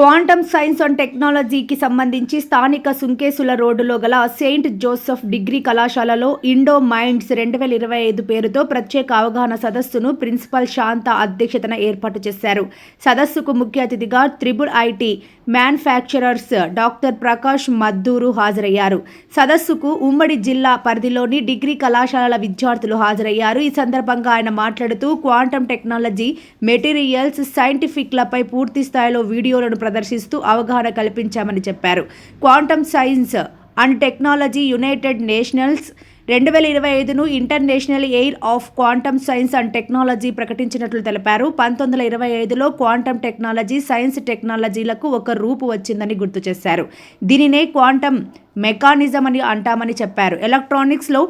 Quantum science and టెక్నాలజీకి సంబంధించి స్థానిక సుంకేసుల రోడ్డులో గల సెయింట్ జోసెఫ్ డిగ్రీ కళాశాలలో ఇండో మైండ్స్ రెండు వేల ఇరవై ఐదు పేరుతో ప్రత్యేక అవగాహన సదస్సును ప్రిన్సిపల్ శాంత అధ్యక్షతన ఏర్పాటు చేశారు. సదస్సుకు ముఖ్య అతిథిగా triple IT manufacturers doctor Prakash Madduru హాజరయ్యారు. సదస్సుకు ఉమ్మడి జిల్లా పరిధిలోని డిగ్రీ కళాశాలల విద్యార్థులు హాజరయ్యారు. ఈ సందర్భంగా ఆయన మాట్లాడుతూ క్వాంటమ్ టెక్నాలజీ మెటీరియల్స్ సైంటిఫిక్లపై పూర్తి స్థాయిలో వీడియోలను ప్రదర్శిస్తూ అవగాహన కల్పించామని చెప్పారు. Quantum science and technology united nationals రెండు వేల ఇరవై ఐదును international year of quantum science and technology ప్రకటించినట్లు తెలిపారు. పంతొమ్మిది వందల ఇరవై ఐదులో క్వాంటమ్ టెక్నాలజీ సైన్స్ టెక్నాలజీలకు ఒక రూపు వచ్చిందని గుర్తు చేశారు. దీనినే క్వాంటమ్ మెకానిజం అని అంటామని చెప్పారు. ఎలక్ట్రానిక్స్లో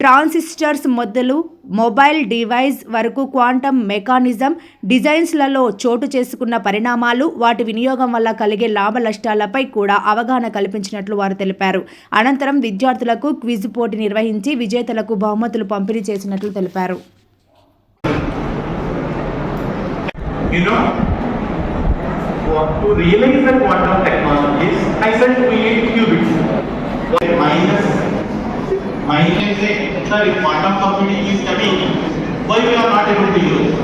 ట్రాన్సిస్టర్స్ మొదలు మొబైల్ డివైస్ వరకు క్వాంటమ్ మెకానిజం డిజైన్స్లలో చోటు చేసుకున్న పరిణామాలు వాటి వినియోగం వల్ల కలిగే లాభ నష్టాలపై కూడా అవగాహన కల్పించినట్లు వారు తెలిపారు అనంతరం విద్యార్థులకు క్విజ్ పోటీ నిర్వహించి విజేతలకు బహుమతులు పంపిణీ చేసినట్లు తెలిపారు You know, what- to realize the quantum technologies, I said create qubits. Minus minus, say, if quantum computing is coming, why we are not able to use?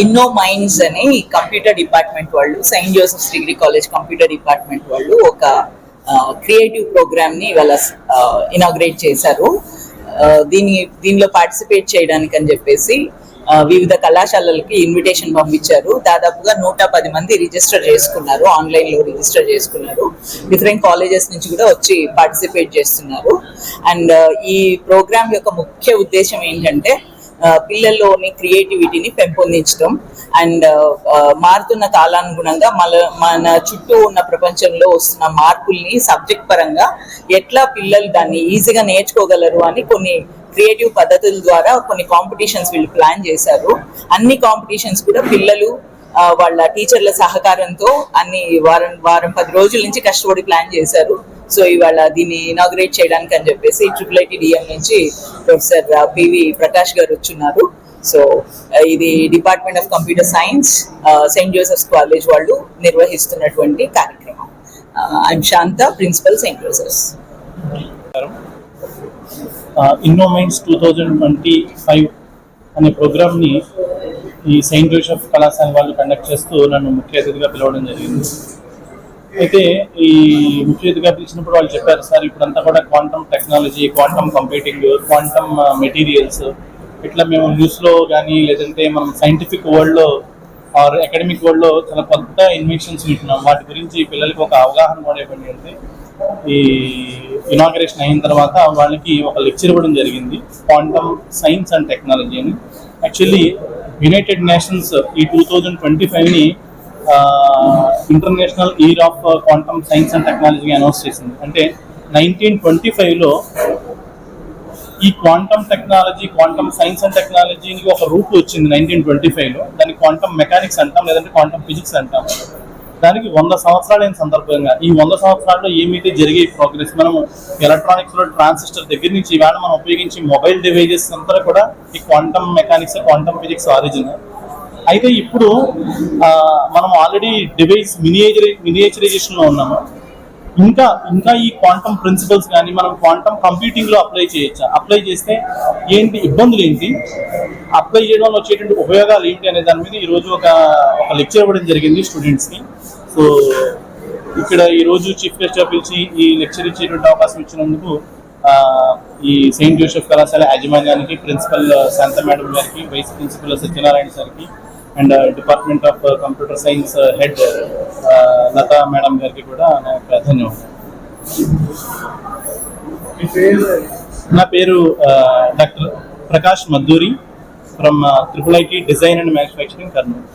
Innominds అని కంప్యూటర్ డిపార్ట్మెంట్ వాళ్ళు saint Joseph's degree college computer department వాళ్ళు ఒక creative ప్రోగ్రామ్ని ఇవాళ inaugurate చేశారు దీని దీనిలో participate చేయడానికి అని చెప్పేసి వివిధ కళాశాలలకి ఇన్విటేషన్ పంపించారు. దాదాపుగా నూట పది మంది రిజిస్టర్ చేసుకున్నారు. ఆన్లైన్లో రిజిస్టర్ చేసుకున్నారు. డిఫరెంట్ కాలేజెస్ నుంచి కూడా వచ్చి పార్టిసిపేట్ చేస్తున్నారు. అండ్ ఈ ప్రోగ్రామ్ యొక్క ముఖ్య ఉద్దేశం ఏంటంటే పిల్లల్లోని క్రియేటివిటీని పెంపొందించడం అండ్ మారుతున్న కాలానుగుణంగా మన మన చుట్టూ ఉన్న ప్రపంచంలో వస్తున్న మార్పుల్ని సబ్జెక్ట్ పరంగా ఎట్లా పిల్లలు దాన్ని ఈజీగా నేర్చుకోగలరు అని కొన్ని క్రియేటివ్ పద్ధతుల ద్వారా కొన్ని కాంపిటీషన్స్ వీళ్ళు ప్లాన్ చేశారు. అన్ని కాంపిటీషన్స్ కూడా పిల్లలు వాళ్ళ టీచర్ల సహకారంతో అన్ని వారం వారం పది రోజుల నుంచి కష్టపడి ప్లాన్ చేశారు. సో ఇవాళ దీన్ని ఇనాగ్రేట్ చేయడానికి అని చెప్పేసి ట్రిపుల్ ఐటీ డిఎం నుంచి ప్రొఫెసర్ పివి ప్రకాష్ గారు వచ్చున్నారు. సో ఇది department of computer science saint Joseph's college వాళ్ళు నిర్వహిస్తున్నటువంటి కార్యక్రమం. I'm Shanta principal saint Joseph's Innominds two thousand twenty five అనే ప్రోగ్రామ్ని ఈ సెయింట్ జోసెఫ్ కళాశాల వాళ్ళు కండక్ట్ చేస్తూ నన్ను ముఖ్య అతిథిగా పిలవడం జరిగింది. అయితే ఈ ముఖ్య అతిథిగా పిలిచినప్పుడు వాళ్ళు చెప్పారు సార్ ఇప్పుడంతా కూడా quantum technology quantum computing quantum materials ఇట్లా మేము న్యూస్లో కానీ లేదంటే మనం సైంటిఫిక్ వరల్డ్లో ఆర్ అకాడమిక్ వరల్డ్లో చాలా కొత్త ఇన్వెన్షన్స్ వింటున్నాం వాటి గురించి పిల్లలకి ఒక అవగాహన కూడా ఇవ్వండి అంటే ఈ ఇనాగరేషన్ అయిన తర్వాత వాళ్ళకి ఒక లెక్చర్ ఇవ్వడం జరిగింది క్వాంటమ్ సైన్స్ అండ్ టెక్నాలజీ అని. యాక్చువల్లీ యునైటెడ్ నేషన్స్ ఈ two thousand twenty ఫైవ్ని international year of quantum science and technology announce చేసింది. అంటే నైన్టీన్ ట్వంటీ ఫైవ్లో ఈ quantum technology quantum science and టెక్నాలజీకి ఒక రూట్ వచ్చింది నైన్టీన్ ట్వంటీ ఫైవ్లో దాన్ని క్వాంటమ్ మెకానిక్స్ అంటాం లేదంటే క్వాంటమ్ ఫిజిక్స్ అంటాం. దానికి వంద సంవత్సరాలైన సందర్భంగా. ఈ వంద సంవత్సరాల్లో ఏమైతే జరిగే ప్రోగ్రెస్ మనము ఎలక్ట్రానిక్స్లో ట్రాన్సిస్టర్ దగ్గర నుంచి ఇవాళ మనం ఉపయోగించే మొబైల్ డివైజెస్ అంతా కూడా ఈ quantum mechanics quantum physics origin అయితే ఇప్పుడు మనం ఆల్రెడీ డివైస్ మినియేచర్ మినియేచరైజేషన్లో ఉన్నాము. ఇంకా ఇంకా ఈ క్వాంటమ్ ప్రిన్సిపల్స్ కానీ మనం క్వాంటమ్ కంప్యూటింగ్లో అప్లై చేయొచ్చా? అప్లై చేస్తే ఏంటి ఇబ్బందులు ఏంటి? అప్లై చేయడం వల్ల వచ్చేటువంటి ఉపయోగాలు ఏంటి అనే దాని మీద ఈరోజు ఒక ఒక లెక్చర్ ఇవ్వడం జరిగింది స్టూడెంట్స్కి సో ఇక్కడ ఈ రోజు చీఫ్ గెస్ట్ పిలిచి ఈ లెక్చర్ ఇచ్చేటువంటి అవకాశం ఇచ్చినందుకు ఈ సెయింట్ జోసెఫ్ కళాశాల యాజమాన్యానికి ప్రిన్సిపల్ శాంత మేడం గారికి వైస్ ప్రిన్సిపల్ సత్యనారాయణ సార్కి and department of computer science head Lata madam గారికి కూడా నా యొక్క ధన్యవాదాలు. నా పేరు doctor Prakash Madduri from triple IT design and manufacturing Kurnool.